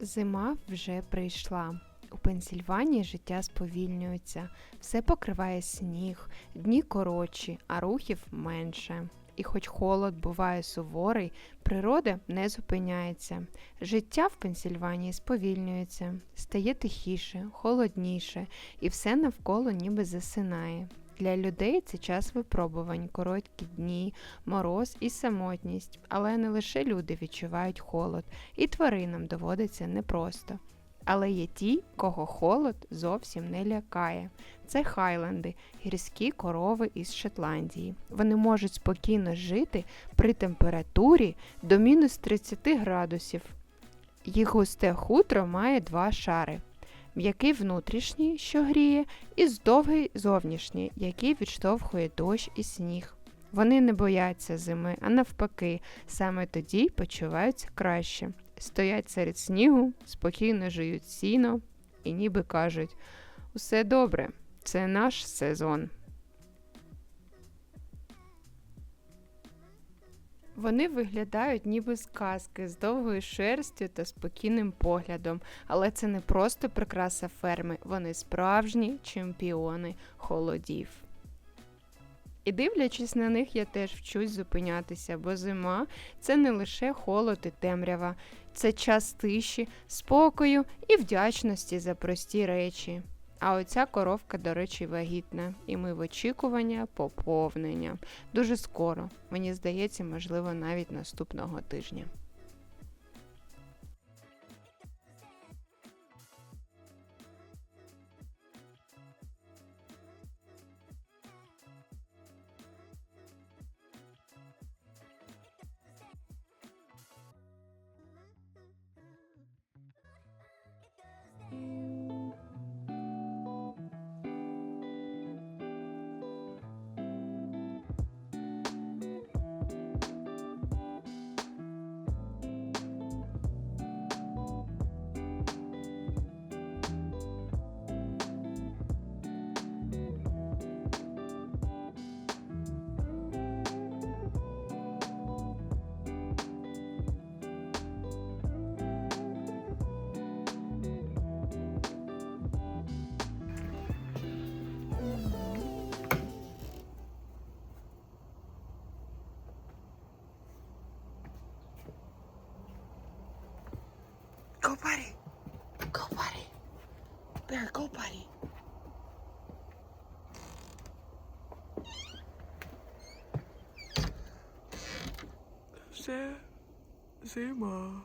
Зима вже прийшла. У Пенсільванії життя сповільнюється, все покриває сніг, дні коротші, а рухів менше. І хоч холод буває суворий, природа не зупиняється. Життя в Пенсільванії сповільнюється, стає тихіше, холодніше, і все навколо ніби засинає. Для людей це час випробувань, короткі дні, мороз і самотність, але не лише люди відчувають холод, і тваринам доводиться непросто. Але є ті, кого холод зовсім не лякає. Це хайленди, гірські корови із Шотландії. Вони можуть спокійно жити при температурі до мінус 30 градусів. Їх густе хутро має два шари. М'який внутрішній, що гріє, і здовгий зовнішній, який відштовхує дощ і сніг. Вони не бояться зими, а навпаки, саме тоді почуваються краще. Стоять серед снігу, спокійно жують сіно і ніби кажуть: усе добре, це наш сезон. Вони виглядають ніби з казки, з довгою шерстю та спокійним поглядом, але це не просто прикраса ферми, вони справжні чемпіони холодів. І дивлячись на них, я теж вчусь зупинятися, бо зима це не лише холод і темрява, це час тиші, спокою і вдячності за прості речі. А оця коровка, до речі, вагітна, і ми в очікування поповнення. Дуже скоро, мені здається, можливо, навіть наступного тижня. 谁谁吗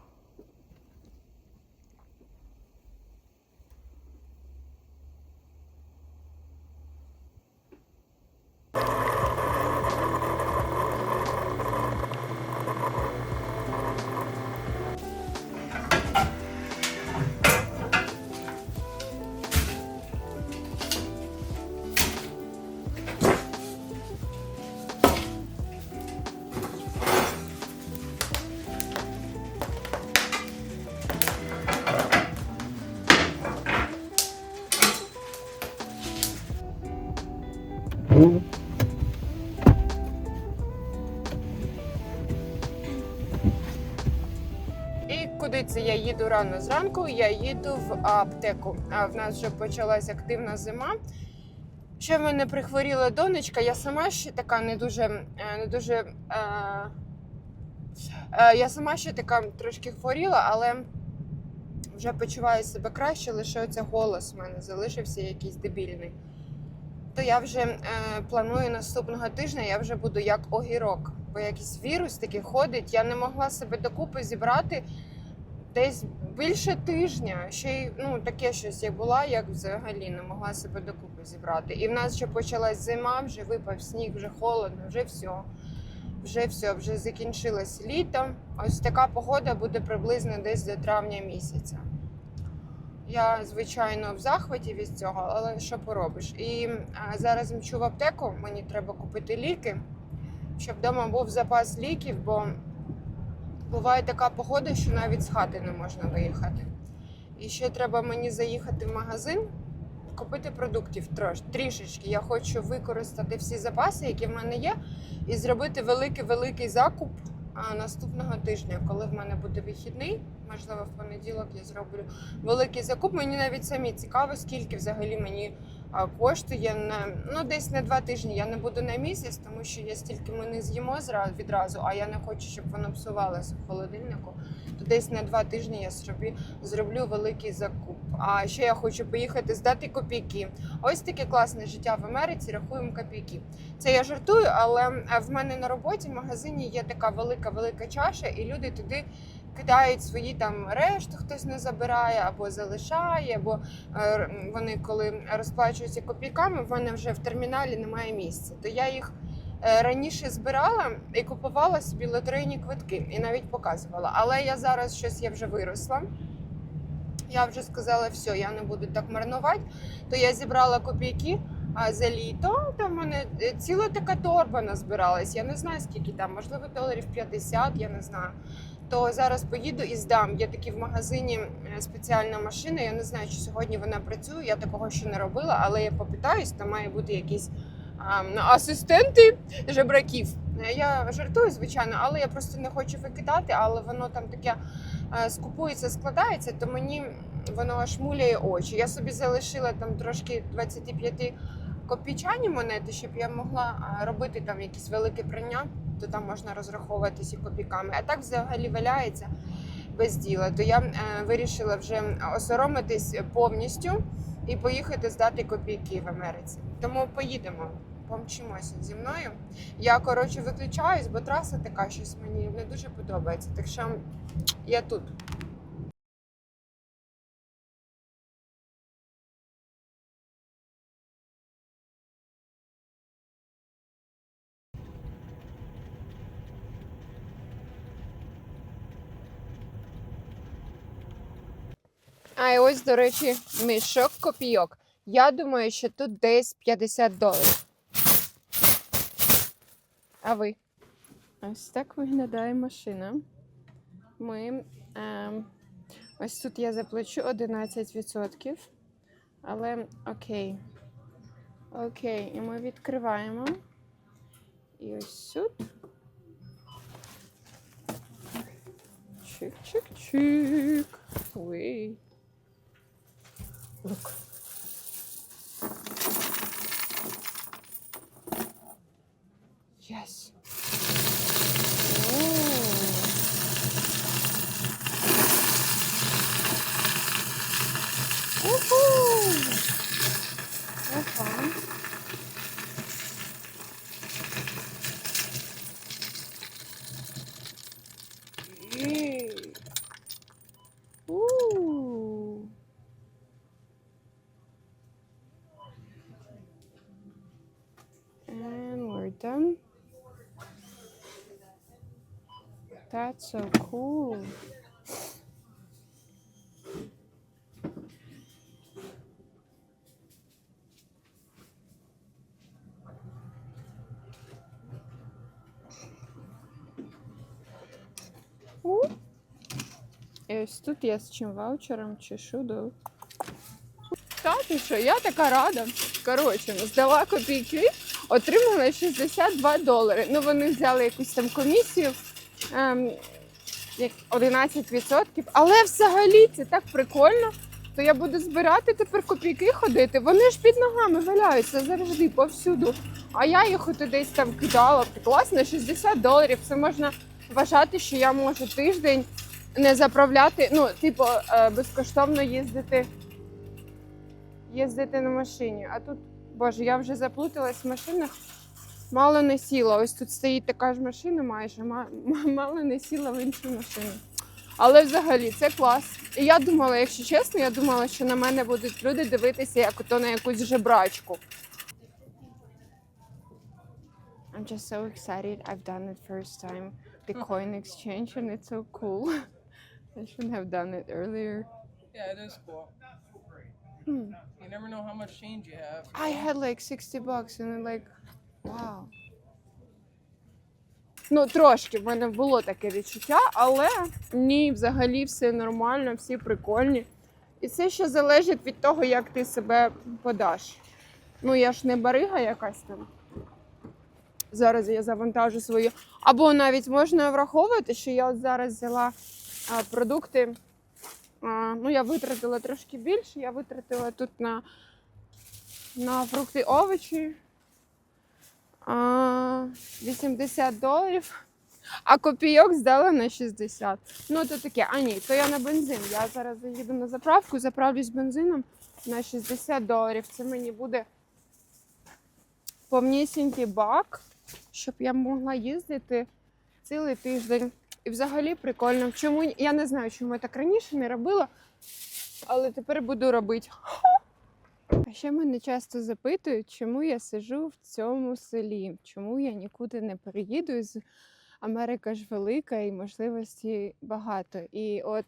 їду рано зранку? Я їду в аптеку. А в нас вже почалась активна зима. Ще в мене прихворіла донечка. Я сама ще така не дуже е, не дуже. Е, е, я сама ще така трошки хворіла, але вже почуваю себе краще, лише оце голос в мене залишився якийсь дебільний. То я вже е, планую наступного тижня, я вже буду як огірок, бо якийсь вірус такий ходить. Я не могла себе докупи зібрати десь більше тижня. Ще й ну таке щось я була, як взагалі не могла себе докупи зібрати. І в нас ще почалась зима, вже випав сніг, вже холодно, вже все. Вже все, вже закінчилось літо. Ось така погода буде приблизно десь до травня місяця. Я, звичайно, в захваті від цього, але що поробиш? І зараз мчу в аптеку, мені треба купити ліки, щоб вдома був запас ліків, бо буває така погода, що навіть з хати не можна виїхати. І ще треба мені заїхати в магазин, купити продуктів трішечки. Я хочу використати всі запаси, які в мене є, і зробити великий-великий закуп наступного тижня, коли в мене буде вихідний, можливо, в понеділок я зроблю великий закуп. Мені навіть самі цікаво, скільки взагалі мені коштує на ну десь на два тижні. Я не буду на місяць, тому що я стільки ми не з'їмо відразу, а я не хочу, щоб воно псувалося в холодильнику. То десь на два тижні я собі зроблю великий закуп. А ще я хочу поїхати здати копійки. Ось таке класне життя в Америці. Рахуємо копійки. Це я жартую, але е, в мене на роботі в магазині є така велика велика чаша, і люди туди кидають свої там решту, хтось не забирає або залишає, або е, вони коли розплачуються копійками, в мене вже в терміналі немає місця. То я їх е, раніше збирала і купувала собі лотерейні квитки, і навіть показувала. Але я зараз щось я вже виросла. Я вже сказала, все, я не буду так марнувати. То я зібрала копійки. А за літо там в мене ціла така торба назбиралась. Я не знаю скільки там, можливо, доларів 50, я не знаю. То зараз поїду і здам. Є такі в магазині е, спеціальна машина. Я не знаю, чи сьогодні вона працює. Я такого ще не робила, але я попитаюсь, там має бути якісь а, ну, асистенти жебраків. Е, Я жартую, звичайно, але я просто не хочу викидати, але воно там таке е, скупується, складається, то мені воно аж муляє очі. Я собі залишила там трошки 25 копійчані монети, щоб я могла робити там якісь велике прання, то там можна розраховуватися копійками. А так взагалі валяється без діла. То я е, вирішила вже осоромитись повністю і поїхати здати копійки в Америці. Тому поїдемо. Помчимося зі мною. Я коротше виключаюсь, бо траса така щось мені не дуже подобається. Так що я тут. А і ось, до речі, мішок копійок. Я думаю, що тут десь 50 доларів. А ви? Ось так виглядає машина. Ми е, ось тут я заплачу 11%. Але окей. Окей, і ми відкриваємо. І ось тут. Чик-чик-чик. Уй. 6 That's so cool. У. І ось тут я з чим ваучером чи шуду. Та ти що, я така рада. Коротше, здала копійки, отримала 62 долари. Ну, вони взяли якусь там комісію 11%. Але взагалі це так прикольно. То я буду збирати тепер копійки ходити. Вони ж під ногами валяються завжди повсюду. А я їх от десь там кидала. Класно, 60 доларів. Це можна вважати, що я можу тиждень не заправляти, ну, типу, е, безкоштовно їздити, їздити на машині. А тут, боже, я вже заплуталась в машинах, мало не сіла. Ось тут стоїть така ж машина, майже ма- ма- мало не сіла в іншу машину. Але взагалі це клас. І я думала, якщо чесно, я думала, що на мене будуть люди дивитися як ото на якусь жебрачку. I'm just so excited. I've done it first time. The coin exchange and it's so cool. I should have done it earlier. Yeah, it is cool. Hmm. You never know how much change you have. I had like 60 bucks and like, wow. Ну, трошки в мене було таке відчуття, але ні, взагалі все нормально, всі прикольні. І це ще залежить від того, як ти себе подаш. Ну, я ж не барига якась там. Зараз я завантажу свою. Або навіть можна враховувати, що я от зараз взяла а, продукти. А, ну, я витратила трошки більше. Я витратила тут на, на фрукти овочі. А, 80 доларів. А копійок здала на 60. Ну, то таке. А ні, то я на бензин. Я зараз заїду на заправку, заправлюсь бензином на 60 доларів. Це мені буде повнісінький бак, щоб я могла їздити цілий тиждень. І взагалі прикольно. Чому я не знаю, чому я так раніше не робила, але тепер буду робити. А ще мене часто запитують, чому я сижу в цьому селі, чому я нікуди не переїду з Америка ж велика і можливостей багато. І от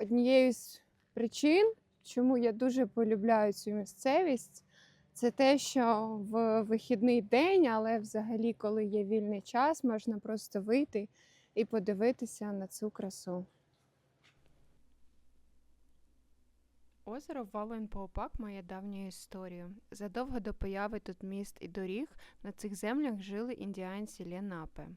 однією з причин, чому я дуже полюбляю цю місцевість, це те, що в вихідний день, але взагалі, коли є вільний час, можна просто вийти і подивитися на цю красу. Озеро Вален-Поупак має давню історію. Задовго до появи тут міст і доріг на цих землях жили індіанці Ленапе.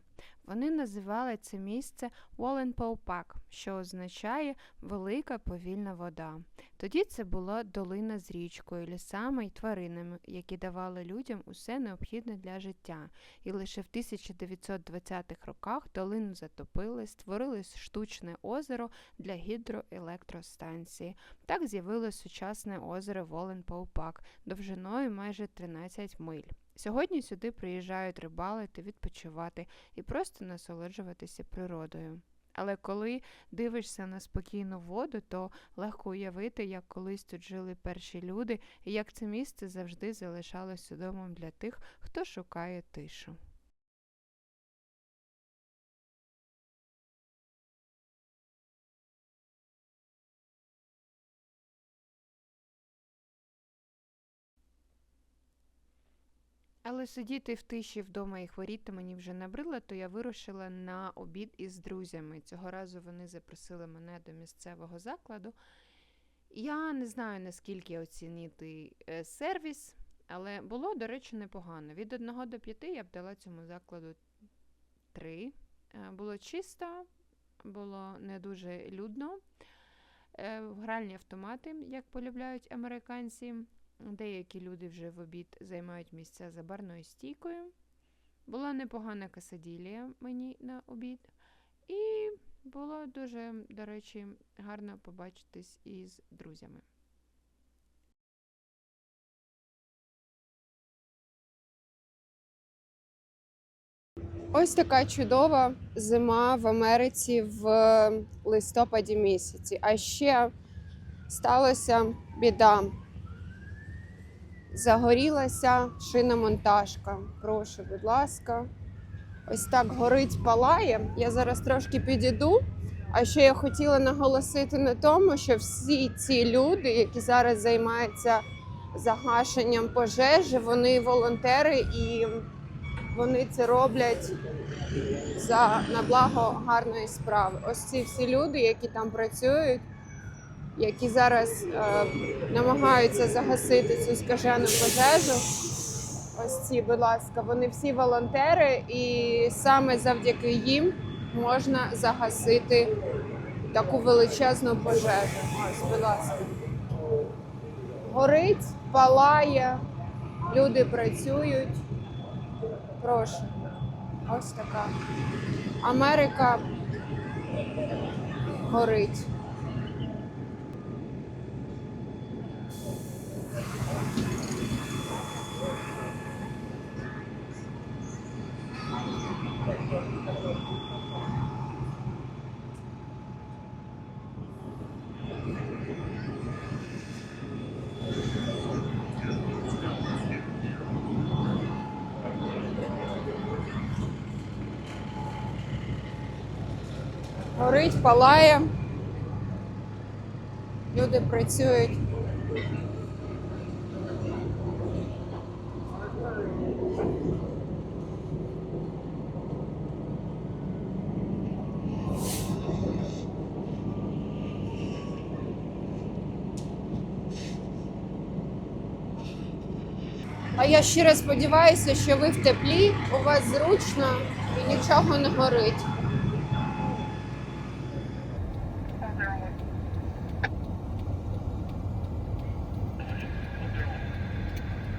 Вони називали це місце Волен-Поупак, що означає велика повільна вода. Тоді це була долина з річкою, лісами й тваринами, які давали людям усе необхідне для життя. І лише в 1920-х роках долину затопили, створили штучне озеро для гідроелектростанції. Так з'явилось сучасне озеро Волен-Поупак довжиною майже 13 миль. Сьогодні сюди приїжджають рибалити, відпочивати і просто насолоджуватися природою. Але коли дивишся на спокійну воду, то легко уявити, як колись тут жили перші люди, і як це місце завжди залишалося домом для тих, хто шукає тишу. Але сидіти в тиші вдома і хворіти мені вже набридло, то я вирушила на обід із друзями. Цього разу вони запросили мене до місцевого закладу. Я не знаю, наскільки оцінити е, сервіс, але було, до речі, непогано. Від 1 до 5 я б дала цьому закладу 3. Було чисто, було не дуже людно. Е, Гральні автомати, як полюбляють американці. Деякі люди вже в обід займають місця за барною стійкою. Була непогана касаділія мені на обід. І було дуже, до речі, гарно побачитись із друзями. Ось така чудова зима в Америці в листопаді місяці. А ще сталася біда. Загорілася шиномонтажка. Прошу, будь ласка. Ось так горить, палає. Я зараз трошки підійду. А ще я хотіла наголосити на тому, що всі ці люди, які зараз займаються загашенням пожежі, вони волонтери і вони це роблять за на благо гарної справи. Ось ці всі люди, які там працюють, які зараз е, намагаються загасити цю скажену пожежу. Ось ці, будь ласка, вони всі волонтери, і саме завдяки їм можна загасити таку величезну пожежу. Ось, будь ласка. Горить, палає, люди працюють. Прошу. Ось така. Америка горить. Горить, палає. Люди працюють. А я щиро сподіваюся, що ви в теплі, у вас зручно і нічого не горить.